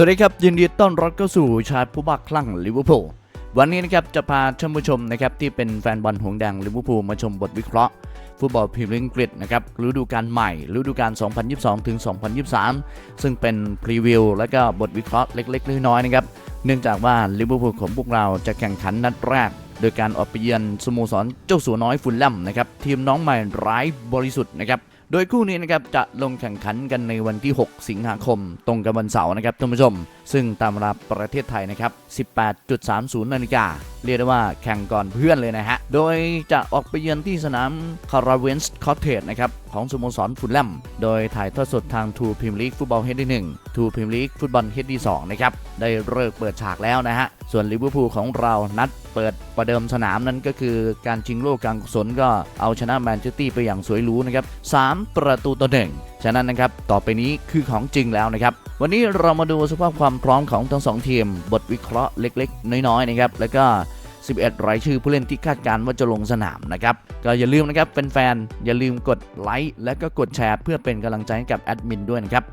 สวัสดีครับ ยินดีต้อนรับเข้าสู่ชาติผู้บักคลั่งลิเวอร์พูลวันนี้นะครับจะพาท่านผู้ชมนะครับที่เป็นแฟนบอลหงแดงลิเวอร์พูลมาชมบทวิเคราะห์ฟุตบอลพรีเมียร์ลีกอังกฤษนะครับฤดูกาลใหม่ฤดูกาล 2022 ถึง 2023 ซึ่งเป็นพรีวิวและก็บทวิเคราะห์เล็กๆน้อยๆนะครับเนื่องจากว่าลิเวอร์พูลของพวกเราจะแข่งขันนัดแรก โดยการออกไปเยือนสโมสรเจ้าสัวน้อยฟุลแลมนะครับทีมน้องใหม่ไร้บริสุทธิ์นะครับ โดยคู่นี้นะครับจะลงแข่งขันกันในวันที่ 6 สิงหาคม ตรงกับวันเสาร์นะครับท่านผู้ชม ซึ่งตามเวลาประเทศไทยนะครับ 18.30 นาฬิกา เรียกได้ว่าแข่งก่อนเพื่อนเลยนะฮะ โดยจะออกไปเยือนที่สนามคาราเวนส์คอเทจนะครับของสโมสรฟุตแลม โดยถ่ายทอดสดทางทูพิมลีกฟุตบอลเฮดดี้หนึ่งทูพิมลีกฟุตบอลเฮดดี้สองนะครับ ได้เลิกเปิดฉากแล้วนะฮะ ส่วนลิเวอร์พูลของเรานัดเปิดประเดิมสนามนั้นก็คือการชิงโลกการกุศลก็เอาชนะแมนเชสเตอร์ไปอย่างสวยหรูนะครับ3ประตูต่อหนึ่งฉะนั้นนะครับ ต่อไปนี้คือของจริงแล้วนะครับ วันนี้เรามาดูสภาพความพร้อมของทั้งสองทีม บทวิเคราะห์เล็กๆ น้อยๆนะครับ แล้วก็ 11 รายชื่อผู้เล่นที่คาดการณ์ว่าจะลงสนามนะครับ ก็อย่าลืมนะครับเป็นแฟนๆอย่าลืมกดไลค์และก็กดแชร์ เพื่อเป็นกำลังใจให้กับแอดมินด้วยนะครับ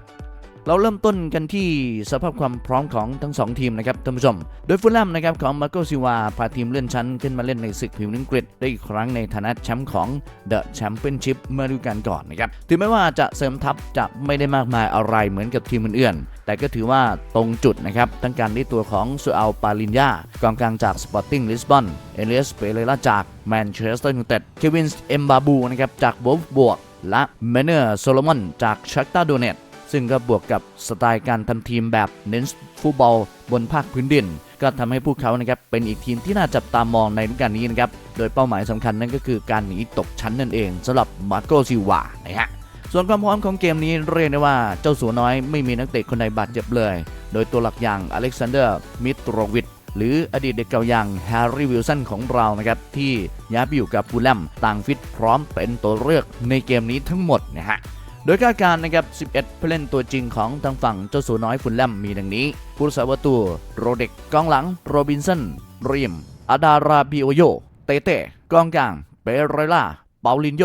เราเริ่มต้นกันที่สภาพความพร้อมของทั้ง 2 ทีมนะครับท่านผู้ชม โดยฟูลแลมนะครับของมาโกซิวาพาทีมเลื่อนชั้นขึ้นมาเล่นในศึกพรีเมียร์อังกฤษได้อีกครั้งในฐานะแชมป์ของเดอะแชมเปี้ยนชิพเมื่อฤดูกาลก่อนนะครับถึงแม้ว่าจะเสริมทัพจะไม่ได้มากมายอะไรเหมือนกับทีมอื่นๆแต่ก็ถือว่าตรงจุดนะครับทั้งการได้ตัวของซูอัลปาลินยากองกลางจากสปอร์ติ้งลิสบอนเอเลียสเปเรล่าจากแมนเชสเตอร์ยูไนเต็ดเควินส์เอมบาบูนะครับจากวอลฟบวกและเมเนอร์โซโลมอนจากชักตาโดเนต ซึ่งก็บวกกับสไตล์การทำทีมแบบเน้นฟุตบอลบนภาคพื้นดิน ก็ทำให้พวกเขานะครับเป็นอีกทีมที่น่าจับตามองในฤดูกาลนี้นะครับ โดยเป้าหมายสำคัญนั่นก็คือการหนีตกชั้นนั่นเองสำหรับมาร์โกซิวานะฮะส่วนความพร้อมของเกมนี้เรียกได้ว่าเจ้าสัวน้อยไม่มีนักเตะคนใดบาดเจ็บเลย โดยตัวหลักอย่างอเล็กซานเดอร์มิตรวิทหรืออดีตเด็กเก่าอย่างแฮร์รี่วิลสันของเรานะครับ ที่ย้ายไปอยู่กับฟูลแลมต่างฟิตพร้อมเป็นตัวเลือกในเกมนี้ทั้งหมดนะฮะ โดยคาดการณ์นะครับ 11 ผู้เล่นตัวจริงของทางฝั่งเจ้าสัวน้อยฟุลแลมมีดังนี้ผู้รักษาประตูโรเด็กกองหลัง โรบินสันรียมอาดาราบิโอโย เตเต้กองกลาง เปเรล่า เปาลินโย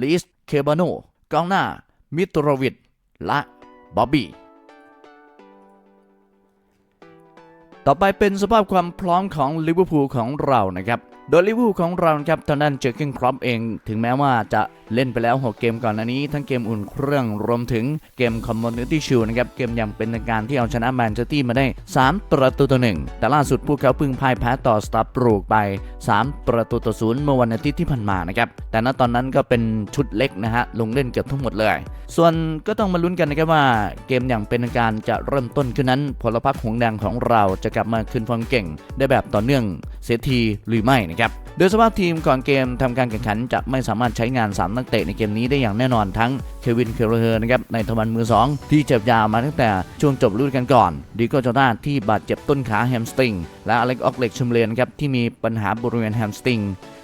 ลิส เคบาโนกองหน้า มิตรวิทและบ๊อบบี้ต่อไปเป็นสภาพความพร้อมของลิเวอร์พูลของเรานะครับ โดยลิเวอร์พูลของเราครับทางด้านเจอร์เกนครอปเอง ถึงแม้ว่าจะเล่นไปแล้ว 6 เกมก่อนหน้านี้ ทั้งเกมอุ่นเครื่องรวมถึงเกมคอมมูนิตี้ชิลนะครับ เกมย่างเป็นทางการที่เอาชนะแมนเชสเตอร์มาได้ 3 ประตูต่อหนึ่งแต่ล่าสุดพวกเขาพิ่งพ่ายแพ้ต่อสตาร์บรูกไป 3 ประตูต่อศูนย์เมื่อวันอาทิตย์ที่ผ่านมานะครับ แต่ณตอนนั้นก็เป็นชุดเล็กนะฮะลงเล่นเกือบทั้งหมดเลย ส่วนก็ต้องมาลุ้นกันนะครับว่า เกมอย่างเป็นทางการจะเริ่มต้นขึ้นนั้นพลพรรคหงแดงของเราจะกลับมาคืนฟอร์มเก่ง ได้แบบต่อเนื่อง เสียทีหรือไม่นะครับโดยสภาพทีมก่อนเกมทำการแข่งขันจะไม่สามารถใช้งาน 3 นักเตะในเกมนี้ได้อย่างแน่นอนทั้งเควินเคโรเฮอร์นะครับในทวันมือ 2 ที่เจ็บยาวมาตั้งแต่ช่วงจบฤดูกาลก่อนดีโกโจนาที่บาดเจ็บต้นขาแฮมสตริงและอเล็กออกเล็กชุมเลนครับที่มีปัญหาบริเวณแฮมสตริง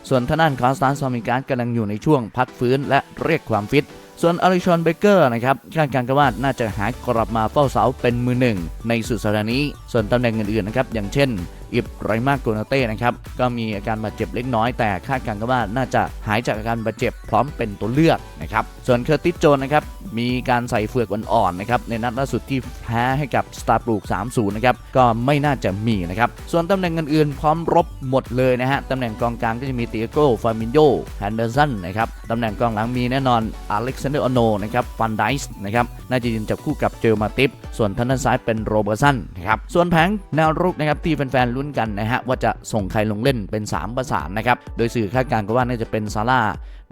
ส่วนทางด้านคอสตานซอมิการกำลังอยู่ในช่วงพักฟื้นและเรียกความฟิตส่วนอลิชอนเบเกอร์นะครับคาดการณ์กันว่าน่าจะหายกลับมาเฝ้าเสาเป็นมือหนึ่งในสุดสัปดาห์นี้ ส่วนตำแหน่งอื่นๆนะครับอย่างเช่น อิบไรมาโกนาเต้นะครับก็มีอาการบาดเจ็บเล็กน้อยแต่คาดการณ์กันว่าน่าจะหายจากอาการบาดเจ็บพร้อมเป็นตัวเลือกนะครับส่วนเคอร์ติสโจนนะครับมีการใส่เฟือกอ่อนๆนะครับในนัดล่าสุดที่แพ้ให้กับสตาร์บรูก 3-0 นะครับก็ไม่น่าจะมีนะครับส่วนตำแหน่งอื่นๆพร้อมรบหมดเลยนะฮะตำแหน่งกองกลางก็จะมีเตียโก้ฟามินโยแฮนเดอร์สันนะครับตำแหน่งกองหลังมีแน่นอนอเล็กซานเดอร์อโนนะครับฟันไดส์นะครับน่าจะยืนจับคู่กับเจอมาติฟส่วนทางด้านซ้ายเป็นโรเบอร์สันนะครับส่วนแผงแนวรุกนะครับที่แฟนๆลุ้นกันนะฮะว่าจะส่งใครลงเล่นเป็น 3 ประสานนะครับ โดยสื่อคาดการณ์ก็ว่าน่าจะเป็นซาร่า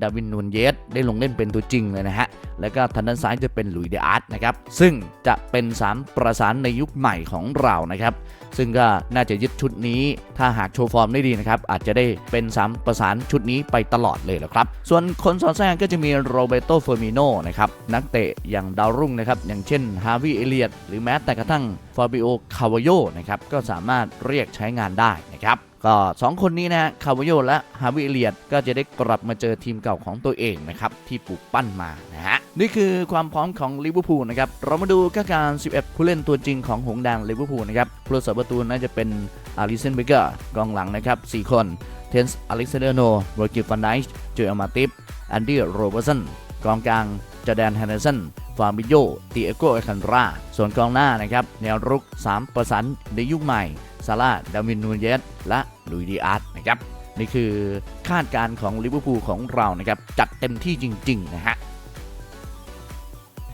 ดาวินนูนเยสได้ลงเล่นเป็นตัวจริงเลยนะฮะ แล้วก็ทางด้านซ้ายจะเป็นหลุยเดอาร์ตนะครับ ซึ่งจะเป็น 3 ประสานในยุคใหม่ของเรานะครับ ซึ่งก็น่าจะยึดชุดนี้ ถ้าหากโชว์ฟอร์มได้ดีนะครับ อาจจะได้เป็น 3 ประสานชุดนี้ไปตลอดเลยแหละครับ ส่วนคนสอนแซงก็จะมีโรเบโตเฟอร์มิโนนะครับ นักเตะอย่างดาวรุ่งนะครับ อย่างเช่นฮาวิเอเลียตหรือแม้แต่กระทั่ง ฟาบิโอ คาวาโยนะครับ ก็สามารถเรียกใช้งานได้นะครับ ก็ 2 คนนี้นะคาวาโยและฮาวิเอเลียตก็จะได้กลับมาเจอทีมเก่าของตัวเองนะครับ ที่ปลูกปั้นมานะฮะ นี่คือความพร้อมของลิเวอร์พูลนะครับ เรามาดูคาดการ 11 ผู้เล่นตัวจริงของหงส์แดงลิเวอร์พูลนะครับผู้รักษาประตูน่าจะเป็นอาริเซนเบเกอร์กองหลังนะครับ4คนเทนส์อเล็กซานเดอร์โนโรกิฟันไดส์โจเอลมาติฟแอนดี้โรเบอร์สันกองกลางจอแดนแฮนเดอร์สัน ฟาบิโยติเอโกเอคันรา ส่วนกองหน้านะครับ แนวรุก 3 ประสันในยุคใหม่ ซาร่าดาวินนูเยส และลุยดีอาร์ตนะครับ นี่คือคาดการณ์ของลิเวอร์พูลของเรานะครับ จัดเต็มที่จริง ๆ นะฮะ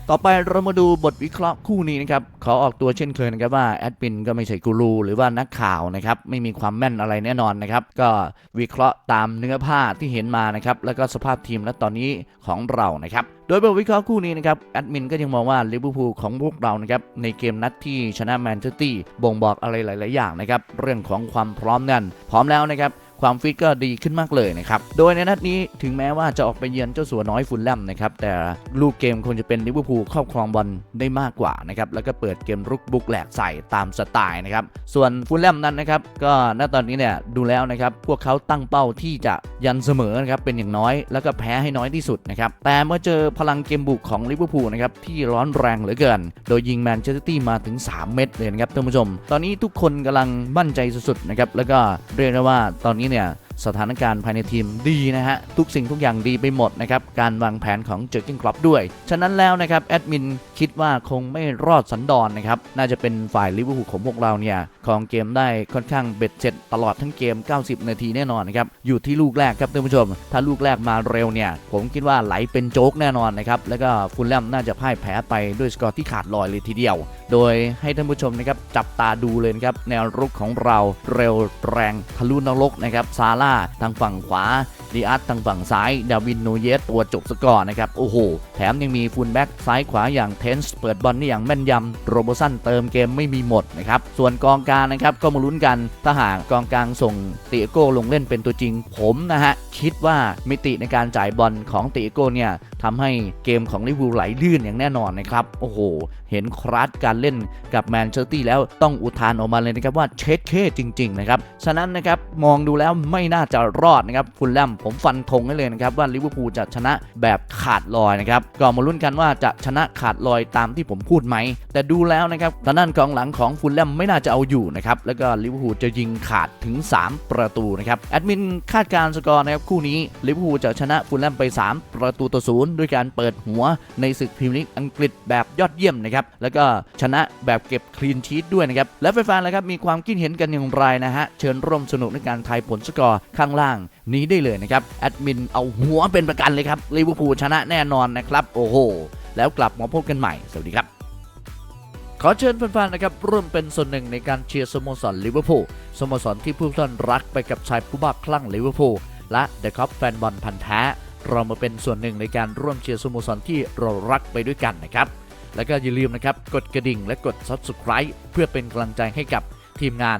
ต่อไปเรามาดูบทวิเคราะห์คู่นี้นะครับขอออกตัวเช่นเคยนะครับว่าแอดมินก็ไม่ใช่กูรูหรือว่านักข่าวนะครับไม่มีความแม่นอะไรแน่นอนนะครับก็วิเคราะห์ตามเนื้อผ้าที่เห็นมานะครับแล้วก็สภาพทีมและตอนนี้ของเรานะครับโดยบทวิเคราะห์คู่นี้นะครับแอดมินก็ยังมองว่าลิเวอร์พูลของพวกเรานะครับในเกมนัดที่ชนะแมนเชสเตอร์บ่งบอกอะไรหลาย ๆ อย่างนะครับเรื่องของความพร้อมนั่นพร้อมแล้วนะครับ ความฟิตก็ดีขึ้นมากเลยนะครับ โดยในนัดนี้ถึงแม้ว่าจะออกไปเยือนเจ้าสัวน้อยฟุลแลมนะครับ แต่ลูกเกมคงจะเป็นลิเวอร์พูลครอบครองบอลได้มากกว่านะครับ แล้วก็เปิดเกมรุกบุกแหลกใส่ตามสไตล์นะครับ ส่วนฟุลแลมนั้นนะครับ ก็ณตอนนี้เนี่ยดูแล้วนะครับ พวกเขาตั้งเป้าที่จะยันเสมอนะครับ เป็นอย่างน้อย แล้วก็แพ้ให้น้อยที่สุดนะครับ แต่เมื่อเจอพลังเกมบุกของลิเวอร์พูลนะครับ ที่ร้อนแรงเหลือเกิน โดยยิงแมนเชสเตอร์ตี้มาถึง 3 เม็ดเลยนะครับท่านผู้ชม ตอนนี้ทุกคนกำลังมั่นใจสุดๆนะครับ แล้วก็เรียกได้ว่าตอนนี้เนี่ย สถานการณ์ภายในทีมดีนะฮะ ทุกสิ่งทุกอย่างดีไปหมดนะครับ การวางแผนของเจอร์กินครอปด้วย ฉะนั้นแล้วนะครับ แอดมินคิดว่าคงไม่รอดสันดอนนะครับ น่าจะเป็นฝ่ายลิเวอร์พูลของพวกเราเนี่ยครองเกมได้ค่อนข้างเบ็ดเสร็จตลอดทั้งเกม 90 นาทีแน่นอนนะครับ อยู่ที่ลูกแรกครับท่านผู้ชม ถ้าลูกแรกมาเร็วเนี่ย ผมคิดว่าไหลเป็นโจ๊กแน่นอนนะครับ แล้วก็ฟุลแลมน่าจะพ่ายแพ้ไปด้วยสกอร์ที่ขาดลอยเลยทีเดียว โดยให้ท่านผู้ชมนะครับจับตาดูเลยนะครับแนวรุกของเราเร็วแรงทะลุนรกนะครับซาร่าทางฝั่งขวาดีอาร์ตทางฝั่งซ้ายดาวินนูเยสตัวจบสกอร์นะครับ โอ้โห แถมยังมีฟูลแบ็กซ้ายขวาอย่างเทนส์เปิดบอลได้อย่างแม่นยำโรโบสันเติมเกมไม่มีหมดนะครับ ส่วนกองกลางนะครับ ก็มาลุ้นกันถ้าหากกองกลางส่งติโก้ลงเล่นเป็นตัวจริงผมนะฮะ คิดว่ามิติในการจ่ายบอลของติโก้เนี่ยทำให้เกมของลิเวอร์พูลไหลลื่นอย่างแน่นอนนะครับ โอ้โห เห็นครัสการเล่นกับแมนเชสเตอร์แล้วต้องอุทานออกมาเลยนะครับว่าเช็ดเคจริง ๆ นะครับฉะนั้นนะครับมองดูแล้วไม่น่า่าจะรอดนะครับฟุลแลมผมฟันธงให้เลยนะครับว่าลิเวอร์พูลจะชนะแบบขาดลอยนะครับก็มาลุ้นกันว่าจะชนะขาดลอยตามที่ผมพูดไหม แต่ดูแล้วนะครับทางด้านกองหลังของฟุลแลมไม่น่าจะเอาอยู่นะครับแล้วก็ลิเวอร์พูลจะยิงขาดถึง 3 ประตูนะครับแอดมินคาดการณ์สกอร์นะครับคู่นี้ลิเวอร์พูลจะชนะฟุลแลมไป 3 ประตูต่อศูนย์ด้วยการเปิดหัวในศึกพรีเมียร์ลีกอังกฤษแบบยอดเยี่ยมนะครับแล้วก็ชนะแบบเก็บคลีนชีตด้วยนะครับและแฟนๆแล้วครับมีความคิดเห็นกันอย่างไรนะฮะเชิญร่วมสนุกในการทายผลสกอร์ข้างล่างนี้ได้เลยนะครับแอดมินเอาหัวเป็นประกันเลยครับลิเวอร์พูลชนะแน่นอนนะครับ โอ้โห แล้วกลับมาพบกันใหม่ สวัสดีครับขอเชิญแฟนๆนะครับร่วมเป็นส่วนหนึ่งในการเชียร์สโมสรลิเวอร์พูลสโมสรที่ผู้ท่านรักไปกับชายผู้บ้าคลั่งลิเวอร์พูลและเดอะคอปแฟนบอลพันธ์แท้เรามาเป็นส่วนหนึ่งในการร่วมเชียร์สโมสรที่เรารักไปด้วยกันนะครับ แล้วก็อย่าลืมนะครับ กดกระดิ่งและกด Subscribe เพื่อเป็นกำลังใจให้กับทีมงาน